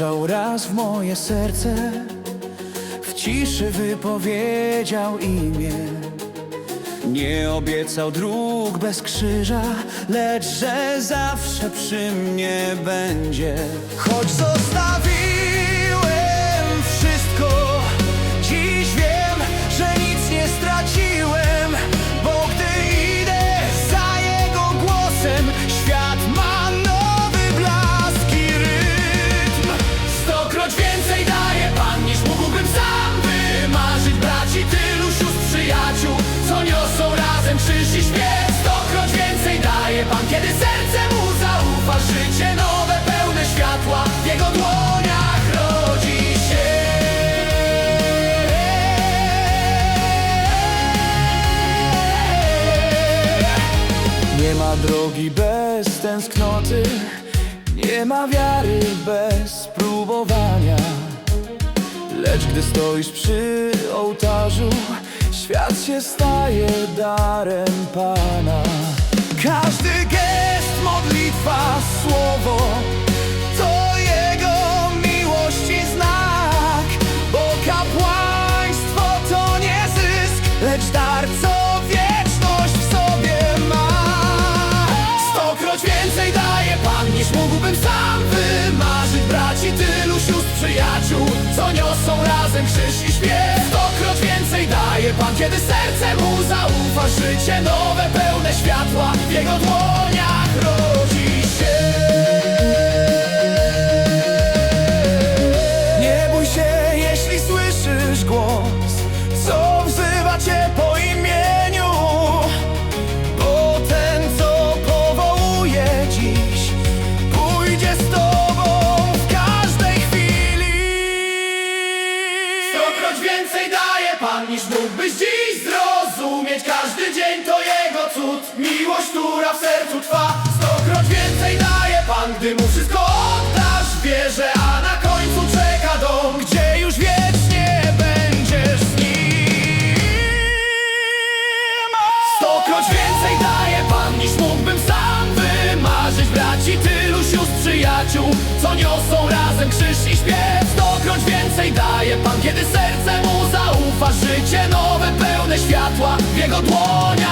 Raz w moje serce, w ciszy wypowiedział imię. Nie obiecał dróg bez krzyża, lecz że zawsze przy mnie będzie. Choć zostawiłem wszystko, Życie nowe, pełne światła, w jego dłoniach rodzi się Nie ma drogi bez tęsknoty, nie ma wiary bez próbowania. Lecz gdy stoisz przy ołtarzu, świat się staje darem Pana. Każdy modlitwa, słowo to Jego miłości znak, bo kapłaństwo to nie zysk, lecz dar, co wieczność w sobie ma. Stokroć więcej daje Pan niż mógłbym sam wymarzyć. Braci, tylu sióstr, przyjaciół, co niosą razem krzyż i śmierć Stokroć więcej daje Pan, kiedy serce mu zaufa. Życie nowe, pełne światła, w jego dłoniach bój się, jeśli słyszysz głos, co wzywa cię po imieniu, bo ten, co powołuje dziś, pójdzie z tobą w każdej chwili. Stokroć więcej daje Pan niż mógłbyś dziś zrozumieć. Każdy dzień to Jego cud, miłość, która w sercu trwa. Stokroć więcej daje Pan, gdy Mu wszystko przyjaciół, co niosą razem krzyż i śpiew. Stokroć więcej daje Pan, kiedy serce mu zaufa. Życie nowe, pełne światła, w jego dłoniach